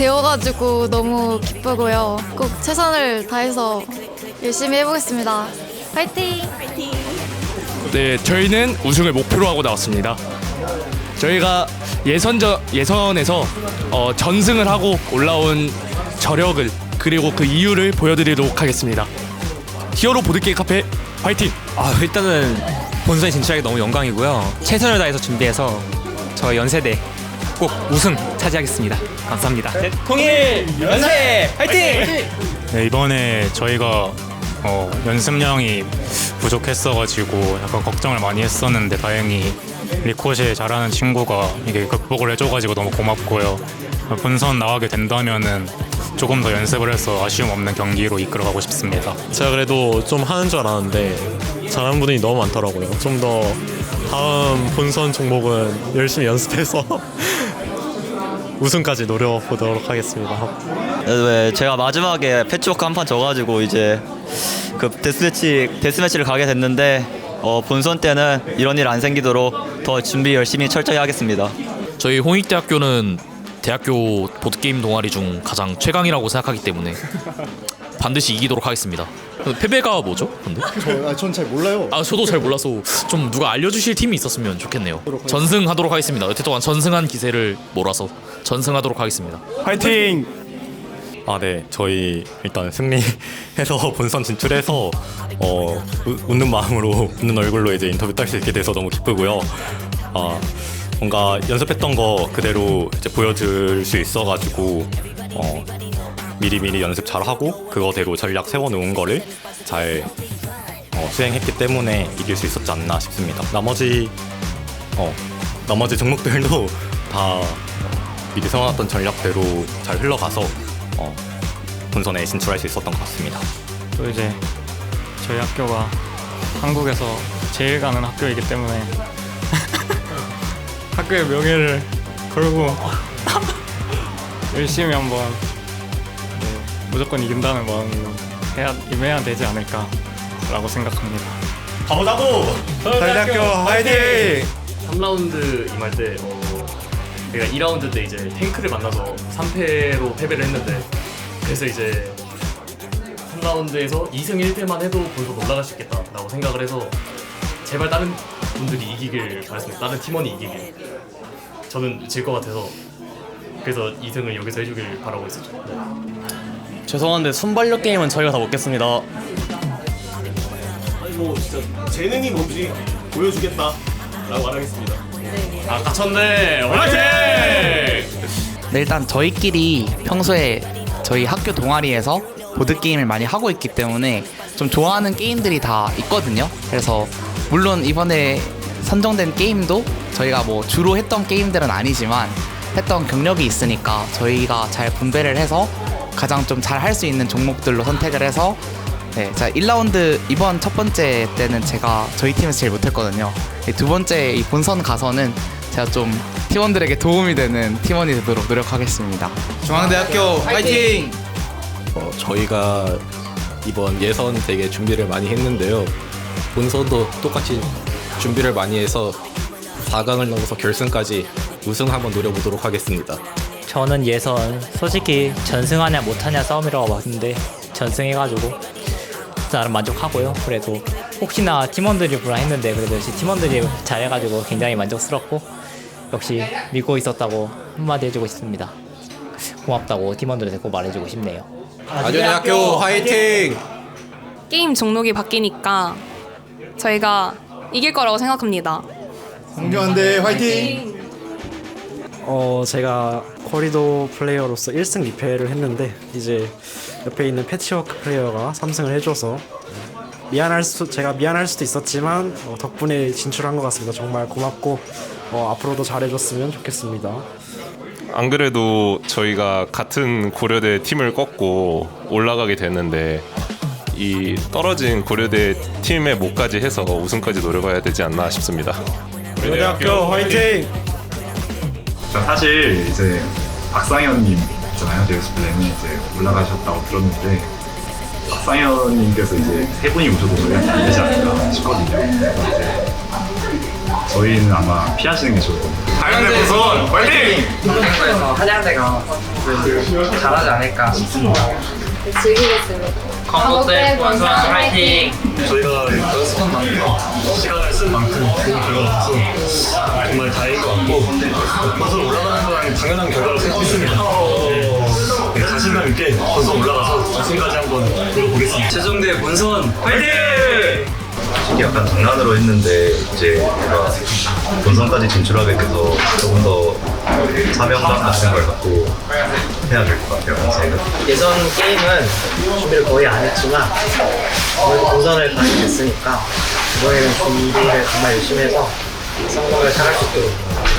되어가지고 너무 기쁘고요. 꼭 최선을 다해서 열심히 해보겠습니다. 화이팅! 네, 저희는 우승을 목표로 하고 나왔습니다. 저희가 예선전 예선에서 어, 전승을 하고 올라온 저력을 그리고 그 이유를 보여드리도록 하겠습니다. 히어로 보드게임 카페 화이팅! 아 일단은 본선에 진출하기 너무 영광이고요. 최선을 다해서 준비해서 저 연세대 꼭 우승 차지하겠습니다. 감사합니다. 통일 연세 화이팅! 네, 이번에 저희가 어, 연습량이 부족했어가지고 약간 걱정을 많이 했었는데 다행히 리코시 잘하는 친구가 이게 극복을 해줘가지고 너무 고맙고요. 본선 나가게 된다면은 조금 더 연습을 해서 아쉬움 없는 경기로 이끌어가고 싶습니다. 제가 그래도 좀 하는 줄 알았는데 잘하는 분이 너무 많더라고요. 좀 더 다음 본선 종목은 열심히 연습해서 우승까지 노려보도록 하겠습니다. 네, 제가 마지막에 패치워크 한 판 져가지고 이제 그 데스매치 데스매치를 가게 됐는데 어, 본선 때는 이런 일 안 생기도록 더 준비 열심히 철저히 하겠습니다. 저희 홍익대학교는 대학교 보드게임 동아리 중 가장 최강이라고 생각하기 때문에 반드시 이기도록 하겠습니다. 패배가 뭐죠? 근데? 전잘 몰라요. 아 저도 잘 몰라서 좀 누가 알려주실 팀이 있었으면 좋겠네요. 전승하도록 하겠습니다. 어쨌든 전승한 기세를 몰아서 전승하도록 하겠습니다. 화이팅! 아, 네. 저희 일단 승리해서 본선 진출해서 어, 우- 웃는 마음으로 웃는 얼굴로 이제 인터뷰 딸 수 있게 돼서 너무 기쁘고요. 아, 뭔가 연습했던 거 그대로 이제 보여줄 수 있어가지고 어, 미리미리 연습 잘 하고 그거대로 전략 세워놓은 거를 잘 어, 수행했기 때문에 이길 수 있었지 않나 싶습니다. 나머지 어, 나머지 종목들도 다 미리 세워놨던 전략대로 잘 흘러가서 어, 본선에 진출할 수 있었던 것 같습니다. 또 이제 저희 학교가 한국에서 제일 가는 학교이기 때문에 학교의 명예를 걸고 열심히 한번 네, 무조건 이긴다는 마음으로 해야 임해야 되지 않을까라고 생각합니다. 전략교 화이팅! 3라운드 임할 때 어, 내가 2라운드 때 이제 탱크를 만나서 3패로 패배를 했는데 그래서 이제 3라운드에서 2승 1패만 해도 본선 올라갈 수 있겠다라고 생각을 해서 제발 다른 분들이 이기길 바랬습니다. 다른 팀원이 이기길. 저는 질 것 같아서 그래서 2승을 여기서 해주길 바라고 있었죠. 네. 죄송한데 순발력 게임은 저희가 다 먹겠습니다. 뭐 진짜 재능이 뭔지 보여주겠다라고 말하겠습니다. 아 갇혔네. 화이팅! 네, 일단 저희끼리 평소에 저희 학교 동아리에서 보드게임을 많이 하고 있기 때문에 좀 좋아하는 게임들이 다 있거든요. 그래서 물론 이번에 선정된 게임도 저희가 뭐 주로 했던 게임들은 아니지만 했던 경력이 있으니까 저희가 잘 분배를 해서 가장 좀 잘 할 수 있는 종목들로 선택을 해서 네, 자 1라운드 이번 첫 번째 때는 제가 저희 팀에서 제일 못했거든요. 이두 번째 이 본선 가서는 제가 좀 팀원들에게 도움이 되는 팀원이 되도록 노력하겠습니다. 중앙대학교 화이팅! 어, 저희가 이번 예선 되게 준비를 많이 했는데요. 본선도 똑같이 준비를 많이 해서 4강을 넘어서 결승까지 우승 한번 노려보도록 하겠습니다. 저는 예선 솔직히 전승하냐 못하냐 싸움이라고 봤는데 전승해가지고 나름 만족하고요. 그래도 혹시나 팀원들이 불안했는데 그래도 역시 팀원들이 잘해가지고 굉장히 만족스럽고 역시 믿고 있었다고 한마디 해주고 싶습니다. 고맙다고 팀원들한테 꼭 말해주고 싶네요. 아주대학교 화이팅! 게임 종목이 바뀌니까 저희가 이길 거라고 생각합니다. 공교한데 화이팅! 어 제가 코리도 플레이어로서 1승 2패를 했는데 이제 옆에 있는 패치워크 플레이어가 3승을 해줘서 미안할 수 제가 미안할 수도 있었지만 어, 덕분에 진출한 것 같습니다. 정말 고맙고 어, 앞으로도 잘해줬으면 좋겠습니다. 안 그래도 저희가 같은 고려대 팀을 꺾고 올라가게 됐는데 이 떨어진 고려대 팀의 목까지 해서 우승까지 노려봐야 되지 않나 싶습니다. 고려대학교 화이팅! 사실 이제 박상현님 있잖아요. 제우스 플랜이 이제 올라가셨다고 들었는데 박상현님께서 이제 세 분이 오셔도 잘 되지 않을까 싶거든요. 저희는 아마 피하시는 게 좋을 겁니다. 다양대 본선 화이팅! 한양대가 것은 잘하지 않을까 싶습니다. 즐기겠습니다. 건국대 본선 화이팅! 저희가 연습한 만큼 시간을 쓴 만큼 좋은 결과가 나서 정말 다행인 것 같고 본선 올라가는 건 당연한 결과로 생각했습니다. 네, 자신감 있게 본선 올라가서 우승까지 한번 노려보겠습니다. 최종대 본선 화이팅! 솔직히 약간 장난으로 했는데 이제 제가 본선까지 진출하게 돼서 조금 더 사명감 같은 걸 갖고 해야 될 것 같아요. 평소에는. 예선 게임은 준비를 거의 안 했지만 오늘 본선을 가게 됐으니까 이번에는 준비를 정말 열심히 해서 성공을 잘할 수 있도록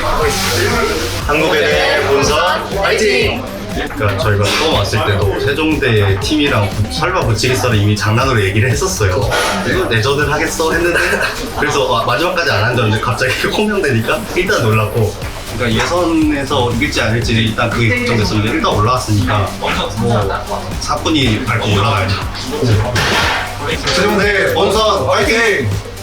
하겠습니다. 한국의 본선 화이팅! 그러니까 저희가 처음 왔을 때도 세종대 팀이랑 부- 설마 붙이겠어를 이미 장난으로 얘기를 했었어요. 이거 내전을 하겠어 했는데 그래서 와- 마지막까지 안 앉았는데 갑자기 호명되니까 일단 놀랐고 그러니까 예선에서 이길지 아닐지 일단 그게 걱정됐었는데 일단 올라왔으니까 뭐 사뿐히 밟고 올라가야죠. 세종대 본선 화이팅!